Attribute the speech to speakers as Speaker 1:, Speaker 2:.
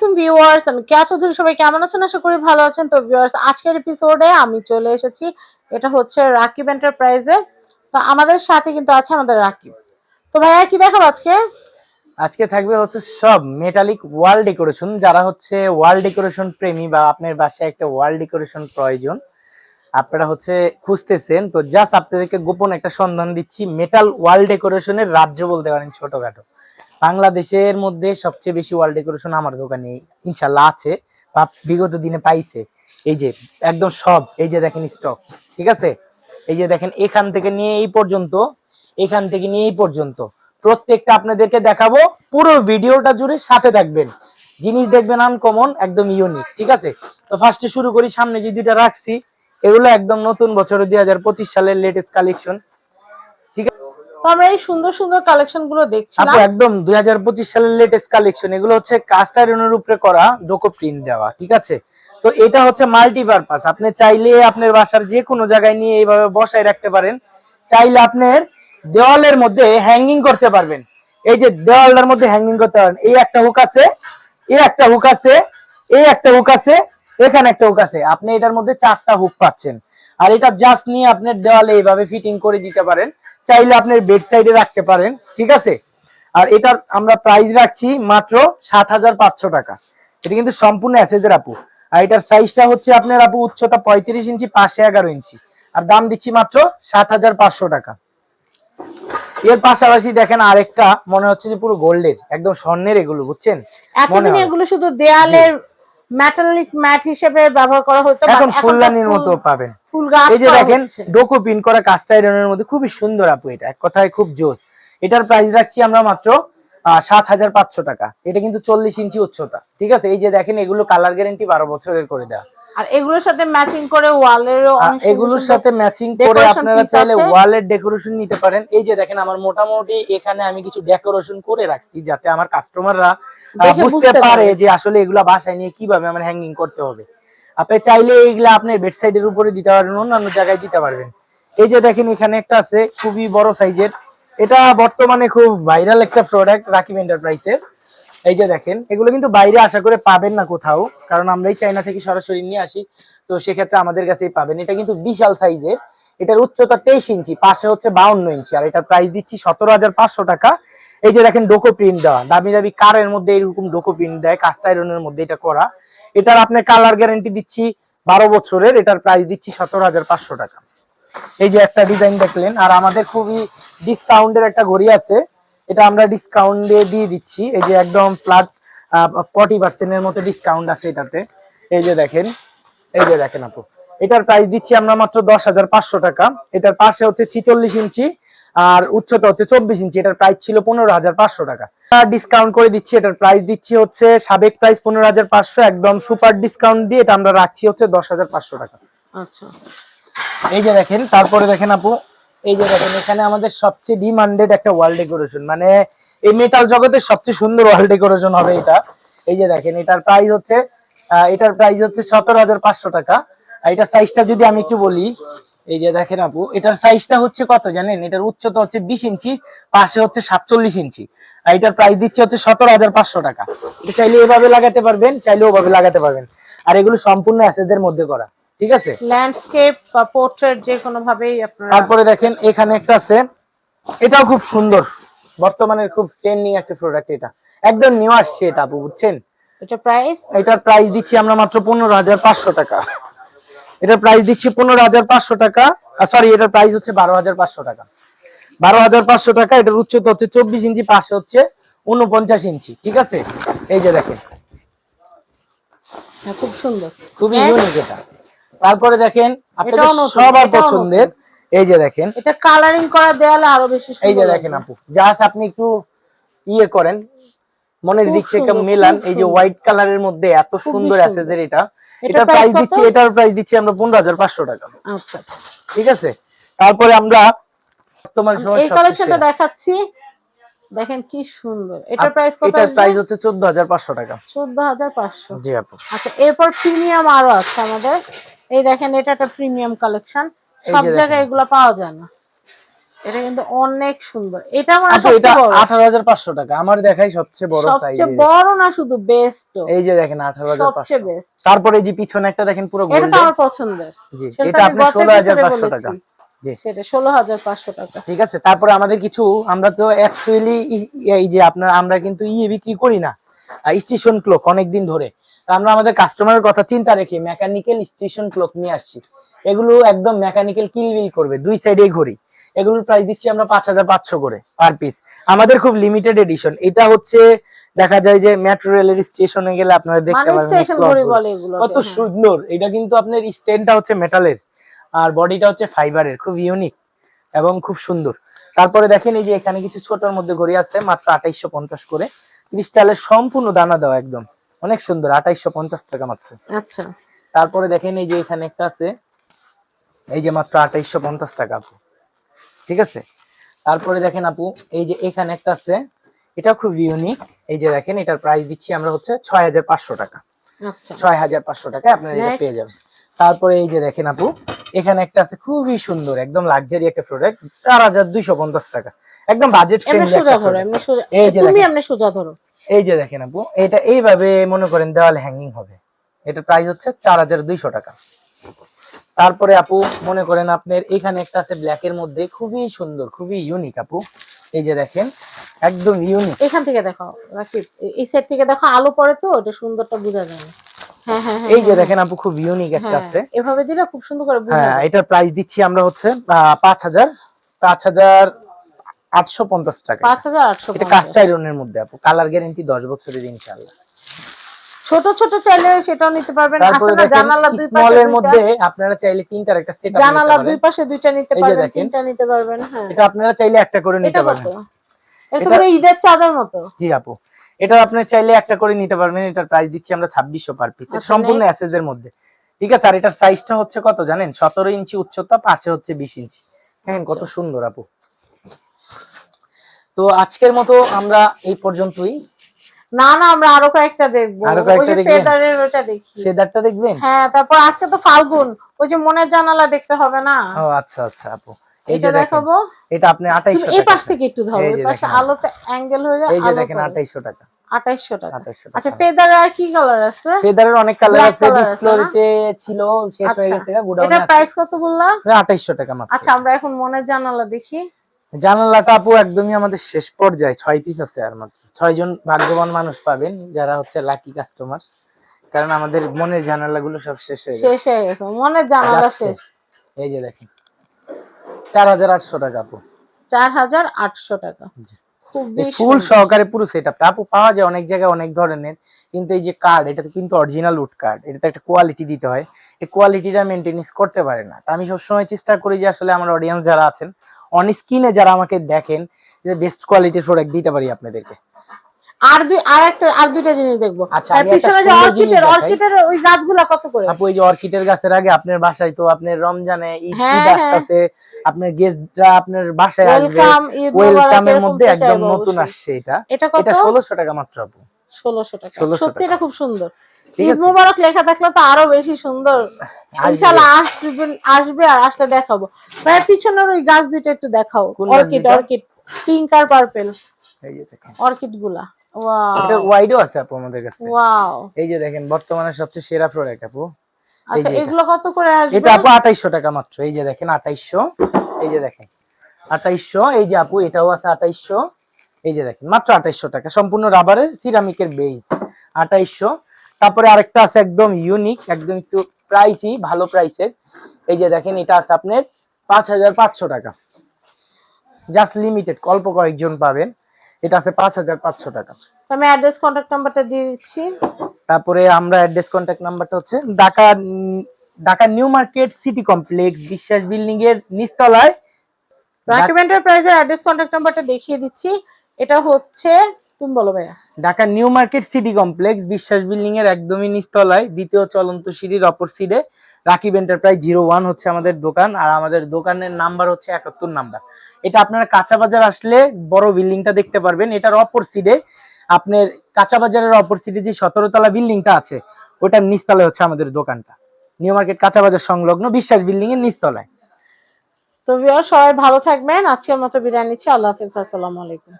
Speaker 1: আলাইকুম ভিউয়ার্স, আমি কেয়া চৌধুরী। সবাই কেমন আছেন? আশা করি ভালো আছেন। তো ভিউয়ার্স, আজকের এপিসোডে আমি চলে এসেছি। এটা হচ্ছে রাকিব এন্টারপ্রাইজে তো আমাদের সাথে কিন্তু আছে আমাদের রাকিব। তো ভাইয়া, কি দেখাবো আজকে?
Speaker 2: আজকে থাকবে হচ্ছে সব মেটালিক ওয়াল ডেকোরেশন যারা হচ্ছে ওয়াল ডেকোরেশন প্রেমী বা আপনার বাসায় একটা ওয়াল ডেকোরেশন প্রয়োজন, আপনারা হচ্ছে খুঁজতেছেন। তো জাস্ট আপনাদেরকে গোপন একটা সন্ধান দিচ্ছি মেটাল ওয়াল ডেকোরেশনের রাজ্য বলতে পারেন ছোটখাটো। বাংলাদেশের মধ্যে সবচেয়ে বেশি ওয়াল ডেকোরেশন আমার দোকানে ইনশাল্লাহ আছে। বা বিগত দিনে পাইছে। এই যে, একদম সব, এই যে দেখেন স্টক ঠিক আছে? এই যে দেখেন, এখান থেকে নিয়ে এই পর্যন্ত, এখান থেকে নিয়ে এই পর্যন্ত। প্রত্যেকটা আপনাদেরকে দেখাবো, পুরো ভিডিওটা জুড়ে সাথে থাকবেন। জিনিস দেখবেন আনকমন একদম ইউনিক ঠিক আছে? তো ফার্স্টে শুরু করি, সামনে যে দুইটা রাখছি, এগুলো একদম নতুন বছর দুই হাজার পঁচিশ সালের লেটেস্ট কালেকশন
Speaker 1: তো আমরা এই সুন্দর সুন্দর কালেকশনগুলো দেখছিলাম।
Speaker 2: আপু, একদম দুই হাজার পঁচিশ সালের লেটেস্ট কালেকশন এগুলো হচ্ছে কাস্ট আয়রনের উপরে করা ডোকো প্রিন্ট দেওয়া, ঠিক আছে? তো এটা হচ্ছে মাল্টিপারপাস আপনি চাইলে আপনার বাসার যে কোনো জায়গায় নিয়ে এইভাবে বসায় রাখতে পারেন। চাইলে আপনার দেওয়ালের মধ্যে হ্যাঙ্গিং করতে পারবেন। এই যে দেওয়ালটার মধ্যে হ্যাঙ্গিং করতে পারেন। এই একটা হুক আছে, এই একটা হুক আছে, এই একটা হুক আছে, এখানে একটা হুক আছে। আপনি এটার মধ্যে চারটা হুক পাচ্ছেন। আর এটা জাস্ট নিয়ে আপনার দেওয়ালে এইভাবে ফিটিং করে দিতে পারেন। চাইলে আপনার বেড সাইডে রাখতে পারেন ঠিক আছে? আর এটার আমরা প্রাইস রাখছি মাত্র সাত হাজার পাঁচশো টাকা। এটা কিন্তু সম্পূর্ণ অ্যাসেজের আপু। আর এটার সাইজটা হচ্ছে আপনার আপু উচ্চতা পঁয়ত্রিশ ইঞ্চি পাশে এগারো ইঞ্চি। আর দাম দিচ্ছি মাত্র সাত হাজার পাঁচশো টাকা। এর পাশাপাশি দেখেন আরেকটা মনে হচ্ছে যে পুরো গোল্ডের একদম স্বর্ণের এগুলো বুঝছেন?
Speaker 1: এতদিন এগুলো শুধু দেয়ালের মেটালিক ম্যাট হিসেবে ব্যবহার করা হতো
Speaker 2: এখন ফুলদানির মতো পাবেন।
Speaker 1: ফুল গাছ
Speaker 2: এই যে দেখেন। ডোকো পিন করা কাস্ট আয়রনের মধ্যে খুবই সুন্দর আপু এটা এক কথায় খুব জোস। এটার প্রাইস রাখছি আমরা মাত্র সাত হাজার পাঁচশো টাকা। এটা কিন্তু চল্লিশ ইঞ্চি উচ্চতা ঠিক আছে? এই যে দেখেন এগুলো কালার গ্যারেন্টি বারো বছরের করে দেওয়া।
Speaker 1: আর এগুলোর সাথে ম্যাচিং করে ওয়ালেরও
Speaker 2: এগুলোর সাথে ম্যাচিং করে আপনারা চাইলে। ওয়ালের ডেকোরেশন নিতে পারেন। এই যে দেখেন আমার মোটামুটি এখানে আমি কিছু ডেকোরেশন করে রাখছি যাতে আমার কাস্টমাররা বুঝতে পারে। যে আসলে এগুলা বাসায় নিয়ে কীভাবে আমার হ্যাঙ্গিং করতে হবে। আপনি চাইলে এইগুলা আপনার বেড সাইডের উপরে দিতে পারবেন অন্যান্য জায়গায় দিতে পারবেন। এই যে দেখেন এখানে একটা আছে খুবই বড় সাইজের এটা বর্তমানে খুব ভাইরাল একটা প্রোডাক্ট রাকিব এন্টারপ্রাইজের এই যে দেখেন, এগুলো কিন্তু বাইরে আশা করে পাবেন না কোথাও, কারণ আমরাই চাইনা থেকে সরাসরি নিয়ে আসি, তো সেক্ষেত্রে আমাদের কাছেই পাবেন। এটা কিন্তু বিশাল সাইজের, এটার উচ্চতা তেইশ ইঞ্চি, পাশে হচ্ছে বাউন্ন ইঞ্চি, আর এটার প্রাইস দিচ্ছি সতেরো হাজার পাঁচশো টাকা। এই যে দেখেন, ডোকো প্রিন্ট দেওয়া, দামি দামি কারের মধ্যে এরকম ডোকো প্রিন্ট দেয় কাস্ট মধ্যে এটা করা। এটার আপনার কালার গ্যারান্টি দিচ্ছি বারো বছরের, এটার প্রাইস দিচ্ছি সতেরো হাজার পাঁচশো টাকা। এই যে একটা ডিজাইন দেখলেন, আর আমাদের খুবই ডিসকাউন্টের একটা ঘড়ি আছে এটা আমরা ডিসকাউন্ট দিয়ে দিয়ে দিচ্ছি। এই যে একদম ফ্ল্যাট ফর্টি পার্সেন্টের মতো ডিসকাউন্ট আছে এটাতে। এই যে দেখেন এই যে দেখেন আপু। এটার প্রাইস দিচ্ছি আমরা মাত্র দশ হাজার পাঁচশো টাকা। এটার পাশে হচ্ছে ছিচল্লিশ ইঞ্চি আর উচ্চতা হচ্ছে চব্বিশ ইঞ্চি। এটার প্রাইস ছিল পনেরো হাজার পাঁচশো টাকা। ডিসকাউন্ট করে দিচ্ছি এটার প্রাইস দিচ্ছি হচ্ছে সাবেক প্রাইস পনেরো হাজার পাঁচশো। একদম সুপার ডিসকাউন্ট দিয়ে এটা আমরা রাখছি হচ্ছে দশ হাজার পাঁচশো টাকা।
Speaker 1: আচ্ছা।
Speaker 2: এই যে দেখেন তারপরে দেখেন আপু এই যে দেখেন, এখানে আমাদের সবচেয়ে ডিমান্ডেড একটা ওয়াল ডেকোরেশন মানে এই মেটাল জগতের সবচেয়ে সুন্দর ওয়াল ডেকোরেশন হবে এটা। এই যে দেখেন, এটার প্রাইস হচ্ছে এটার প্রাইস হচ্ছে সতেরো হাজার পাঁচশো টাকা। এটার সাইজটা যদি আমি একটু বলি, এই যে দেখেন আপু, এটার সাইজটা হচ্ছে কত জানেন? এটার উচ্চতা হচ্ছে বিশ ইঞ্চি, পাশে হচ্ছে সাতচল্লিশ ইঞ্চি। আর এটার প্রাইস দিচ্ছে হচ্ছে সতেরো হাজার পাঁচশো টাকা। এটা চাইলে এভাবে লাগাতে পারবেন, চাইলে ওভাবে লাগাতে পারবেন। আর এগুলো সম্পূর্ণ অ্যাসেদের মধ্যে করা। ঠিক আছে?
Speaker 1: ল্যান্ডস্কেপ বা পোর্ট্রেট যে কোনো ভাবেই আপনারা
Speaker 2: তারপরে দেখেন এখানে একটা আছে। এটাও খুব সুন্দর। বর্তমানে খুব ট্রেন্ডিং একটা প্রোডাক্ট এটা। একদম নিউ আসছে এটা আপু বুঝছেন?
Speaker 1: এটা প্রাইস
Speaker 2: এটার প্রাইস দিচ্ছি আমরা মাত্র পনেরো হাজার পাঁচশো টাকা। এটার প্রাইস দিচ্ছি পনেরো হাজার পাঁচশো টাকা। সরি এটার প্রাইস হচ্ছে বারো হাজার পাঁচশো টাকা। বারো হাজার পাঁচশো টাকা এটার উচ্চতা হচ্ছে চব্বিশ ইঞ্চি পাশে হচ্ছে উনপঞ্চাশ ইঞ্চি। ঠিক আছে? এই যে দেখেন।
Speaker 1: হ্যাঁ, খুব সুন্দর।
Speaker 2: খুবই। ইউনিক এটা। তারপরে দেখেন আপনাদের সবার পছন্দের। এই যে দেখেন।
Speaker 1: এটা কালারিং করা দেয়ালে আরও বেশি
Speaker 2: এই যে দেখেন আপু জাস্ট আপনি একটু ইয়ে করেন মনের দিক থেকে মেলান। এই যে। হোয়াইট কালারের মধ্যে এত সুন্দর। অ্যাসেসের এটা।
Speaker 1: price
Speaker 2: প্রাইস দিচ্ছি এটার প্রাইস দিচ্ছি আমরা পনেরো হাজার পাঁচশো টাকা।
Speaker 1: আচ্ছা আচ্ছা।
Speaker 2: ঠিক আছে? তারপরে আমরা বর্তমান সময়
Speaker 1: এই কালেকশনটা দেখাচ্ছি। দেখেন কি সুন্দর। এটার প্রাইস কত
Speaker 2: এটার প্রাইস হচ্ছে চোদ্দ হাজার পাঁচশো টাকা।
Speaker 1: চোদ্দ হাজার পাঁচশো।
Speaker 2: জি আপু।
Speaker 1: আচ্ছা এরপর প্রিমিয়াম আরও আছে আমাদের। এই দেখেন এটা একটা প্রিমিয়াম কালেকশন সব জায়গায় এগুলো পাওয়া যায় না। এটা কিন্তু অনেক সুন্দর। এটা আমার
Speaker 2: আপু এটা আঠারো হাজার পাঁচশো টাকা। আমার দেখাই সবচেয়ে বড় সাইজ
Speaker 1: সবচেয়ে বড় না শুধু বেস্ট
Speaker 2: এই যে দেখেন আঠারো হাজার পাঁচশো।
Speaker 1: সবচেয়ে বেস্ট
Speaker 2: তারপরে এই যে পিছনে একটা দেখেন পুরো
Speaker 1: এটা আমার পছন্দের।
Speaker 2: জি এটা হাজার পাঁচশো টাকা। জি।
Speaker 1: সেটা ষোলো হাজার পাঁচশো টাকা।
Speaker 2: ঠিক আছে তারপরে আমাদের কিছু আমরা তো অ্যাকচুয়ালি এই যে আপনার আমরা কিন্তু ইয়ে বিক্রি করি না। স্টেশন ক্লক অনেকদিন ধরে। আমরা আমাদের কাস্টমারের কথা চিন্তা রেখে মেকানিক্যাল স্টেশন ক্লক নিয়ে আসছি। এগুলো একদম মেকানিক্যাল কিলবিল করবে দুই সাইডে ঘড়ি। এগুলোর প্রাইস দিচ্ছি আমরা পাঁচ হাজার পাঁচশো করে পার পিস আমাদের খুব লিমিটেড এডিশন এটা হচ্ছে দেখা যায় যে মেট্রো রেলের স্টেশনে গেলে আপনারা দেখতে পাবেন কত সুন্দর। এটা কিন্তু আপনার স্টেনটা হচ্ছে মেটালের আর বডিটা হচ্ছে ফাইবারের খুব ইউনিক এবং খুব সুন্দর। তারপরে দেখেন এই যে এখানে কিছু ছোটর মধ্যে ঘড়ি আছে মাত্র আঠাইশো পঞ্চাশ করে। ক্রিস্টালের সম্পূর্ণ দানা দেওয়া একদম। অনেক সুন্দর আঠাইশো পঞ্চাশ টাকা মাত্র।
Speaker 1: আচ্ছা।
Speaker 2: তারপরে দেখেন এই যে এখানে একটা আছে এই যে মাত্র আঠাইশো পঞ্চাশ টাকা আপু। ঠিক আছে? তারপরে দেখেন আপু এই যে এখানে একটা আছে এটা খুব ইউনিক এই যে দেখেন এটার প্রাইস দিচ্ছি আমরা হচ্ছে ছয় হাজার পাঁচশো টাকা।
Speaker 1: আচ্ছা।
Speaker 2: ছয় হাজার পাঁচশো টাকায় আপনারা এটা পেয়ে যাবেন। তারপরে এই যে দেখেন আপু এখানে একটা আছে খুবই সুন্দর একদম লাক্সারি একটা প্রোডাক্ট চার হাজার দুইশো পঞ্চাশ টাকা। একদম বাজেট ফ্রেন্ডলি
Speaker 1: সোজা ধরো এমনি সোজা
Speaker 2: এই যে
Speaker 1: তুমি। এমনি সোজা ধরো।
Speaker 2: এই যে দেখেন আপু এটা এইভাবে মনে করেন দেওয়ালে হ্যাঙ্গিং হবে। এটা প্রাইস হচ্ছে চার হাজার দুইশো টাকা। তারপরে আপু মনে করেন আপনার এখানে একটা আছে ব্ল্যাক এর মধ্যে খুবই সুন্দর খুবই ইউনিক আপু। এই যে দেখেন একদম ইউনিক
Speaker 1: এখান থেকে দেখো রাকিব এই সাইড থেকে দেখো আলো পড়ে তো এটা সুন্দরটা বোঝা যায় না। হ্যাঁ হ্যাঁ হ্যাঁ
Speaker 2: এই যে দেখেন আপু খুব ইউনিক একটা আছে।
Speaker 1: এভাবে দিলে খুব সুন্দর করে
Speaker 2: হ্যাঁ এটার প্রাইস দিচ্ছি আমরা হচ্ছে পাঁচ হাজার। পাঁচ হাজার আটশো পঞ্চাশ টাকা।
Speaker 1: পাঁচ হাজার আটশো
Speaker 2: এটা কাস্ট আয়রনের মধ্যে আপু। কালার গ্যারেন্টি দশ বছরের ইনশাআল্লাহ।
Speaker 1: ছোট ছোট চাইলে সেটাও নিতে পারবেন।
Speaker 2: দেখেন
Speaker 1: জানালা দুই পাশে
Speaker 2: মধ্যে আপনারা চাইলে তিনটার একটা সেট
Speaker 1: জানালা দুই পাশে দুইটা নিতে পারবেন তিনটা নিতে পারবেন হ্যাঁ।
Speaker 2: এটা আপনারা চাইলে একটা করে নিতে পারবেন
Speaker 1: এটা পুরো ঈদের চাঁদের মতো।
Speaker 2: জি আপু। এটা আপনারা চাইলে একটা করে নিতে পারবেন। এটার প্রাইস দিচ্ছি আমরা ছাব্বিশশো পার পিস সম্পূর্ণ অ্যাসেজ এর মধ্যে। ঠিক আছে আর এটার সাইজটা হচ্ছে কত জানেন? সতেরো ইঞ্চি উচ্চতা পাশে হচ্ছে বিশ ইঞ্চি। হ্যাঁ কত
Speaker 1: আচ্ছা।
Speaker 2: সুন্দর আপু। তো আজকের মতো আমরা এই পর্যন্তই।
Speaker 1: না না আমরা আরও কয়েকটা দেখব।
Speaker 2: আরও কয়েকটা দেখবেন?
Speaker 1: ফেদারের ওটা দেখি।
Speaker 2: ফেদারটা দেখবেন?
Speaker 1: হ্যাঁ তারপর আজকে তো ফাল্গুন। ওই যে মনের জানালা দেখতে হবে না?
Speaker 2: ও আচ্ছা আচ্ছা আপু। এই
Speaker 1: এটা
Speaker 2: যে দেখেন
Speaker 1: দেখাবো।
Speaker 2: এটা আপনি
Speaker 1: তুমি
Speaker 2: আঠাইশো
Speaker 1: এই পাশ থেকে একটু ধরো
Speaker 2: এই
Speaker 1: পাশে আলোতে অ্যাঙ্গেল হয়ে যায়
Speaker 2: এই যে দেখেন
Speaker 1: পড়ে।
Speaker 2: আঠাইশো টাকা।
Speaker 1: আঠাইশশো টাকা। আচ্ছা আর কি কালার আছে?
Speaker 2: ফেদারের অনেক কালার আছে? ডিসপ্লোতে ছিল শেষ হয়ে
Speaker 1: আচ্ছা।
Speaker 2: গেছে গুডাউনে
Speaker 1: এটা প্রাইস কত বললাম
Speaker 2: আঠাইশো টাকা মাত্র।
Speaker 1: আচ্ছা আমরা এখন মনের জানালা দেখি।
Speaker 2: জানালাটা আপু একদমই আমাদের শেষ পর্যায়ে ছয় পিস আছে আর মাত্র। ছয় জন ভাগ্যবান মানুষ পাবেন যারা হচ্ছে লাকি কাস্টমার কারণ আমাদের মনের জানালাগুলো সব শেষ হয়ে গেছে
Speaker 1: শেষ হয়ে গেছে মনের জানালা। শেষ।
Speaker 2: এই যে দেখেন চার হাজার আটশো টাকা আপু।
Speaker 1: চার হাজার আটশো টাকা।
Speaker 2: ফুল সহকারে পুরো সেট আপ আপু পাওয়া যায় অনেক জায়গায় অনেক ধরনের কিন্তু এই যে কার্ড এটা তো কিন্তু অরিজিনাল উড কার্ড এটাতে একটা কোয়ালিটি দিতে হয়। এই কোয়ালিটিটা মেনটেনেন্স করতে পারে না। তা আমি সবসময় চেষ্টা করি যে আসলে আমার অডিয়েন্স যারা আছেন অন স্ক্রিনে যারা আমাকে দেখেন যে বেস্ট কোয়ালিটির প্রোডাক্ট দিতে পারি আপনাদেরকে।
Speaker 1: আর দুই আর একটা আর দুইটা জিনিস দেখব।
Speaker 2: আচ্ছা,
Speaker 1: পিছনে যে অর্কিডের অর্কিডের ওই গাছগুলা কত করে?
Speaker 2: আপু যে অর্কিডের গাছের আগে আপনার বাসায় তো আপনার রমজানে ঈদ
Speaker 1: হ্যাঁ, হ্যাঁ।
Speaker 2: আপনার গেস্টরা আপনার বাসায় আসবে ওয়েলকামের মধ্যে একদম নতুন আসছে এটা।
Speaker 1: এটা কত?
Speaker 2: এটা ষোলোশো টাকা মাত্র আপু।
Speaker 1: ষোলোশো টাকা। সত্যি এটা খুব সুন্দর। ঈদ। মোবারক লেখা থাকলে তো আরও বেশি সুন্দর।
Speaker 2: আসবে।
Speaker 1: ইনশাআল্লাহ আসবে আসবে আর আসলে দেখাবো। ভাই পিছনের ওই গাছ দুইটা একটু দেখাও। Orchid orchid. পিঙ্ক আর পার্পল।
Speaker 2: এই যে দেখেন।
Speaker 1: অর্কিডগুলা ওয়াও।
Speaker 2: এটার ওয়াইডও আছে আপু আমাদের কাছে।
Speaker 1: ওয়াও।
Speaker 2: এই যে দেখেন বর্তমানে সবচেয়ে সেরা প্রোডাক্ট আপু।
Speaker 1: আচ্ছা এগুলো কত করে আসবে?
Speaker 2: এটা আপু আঠাইশশো টাকা মাত্র। এই যে দেখেন আঠাইশশো। এই যে দেখেন আঠাইশশো। এই যে আপু এটাও আছে আঠাইশশো। এই যে দেখেন মাত্র আঠাইশশো টাকা। সম্পূর্ণ রাবারের সিরামিকের বেজ আঠাইশশো। তারপরে আরেকটা আছে একদম ইউনিক একদম একটু প্রাইসই ভালো প্রাইসের এই যে দেখেন এটা আছে আপনার পাঁচ হাজার পাঁচশো টাকা। জাস্ট লিমিটেড অল্প কয়েকজন পাবেন। এটা আছে পাঁচ হাজার পাঁচশো টাকা।
Speaker 1: আমি অ্যাড্রেস কন্ট্যাক্ট নাম্বারটা দিয়ে দিচ্ছি।
Speaker 2: তারপরে আমরা অ্যাড্রেস কন্ট্যাক্ট নাম্বারটা হচ্ছে Dhaka Dhaka new market city complex Biswas building এর নিচতলায়।
Speaker 1: রাকিব এন্টারপ্রাইজের অ্যাড্রেস কন্ট্যাক্ট নাম্বারটা দেখিয়ে দিচ্ছি। এটা হচ্ছে তুমি বলো ভাইয়া।
Speaker 2: Dhaka new market city complex Biswas building এর একদমই নিচতলায় দ্বিতীয় চলন্ত সিঁড়ির অপর সিডে রাকিব এন্টারপ্রাইজ জিরো ওয়ান হচ্ছে আমাদের দোকান আর আমাদের দোকানের নাম্বার হচ্ছে একাত্তর নাম্বার। এটা আপনারা কাঁচা বাজার আসলে বড় বিল্ডিংটা দেখতে পারবেন এটার অপর সিডে আপনার কাঁচা বাজারের অপর সিডে যে সতেরো তলা বিল্ডিংটা আছে ওটার নিচতলায় হচ্ছে আমাদের দোকানটা। নিউ মার্কেট কাঁচা বাজার সংলগ্ন বিশ্বাস বিল্ডিং এর নিচতলায়।
Speaker 1: তো সবাই ভালো থাকবেন। আজকের মতো বিদায় নিচ্ছি। আল্লাহ হাফিজ। আসসালামু আলাইকুম।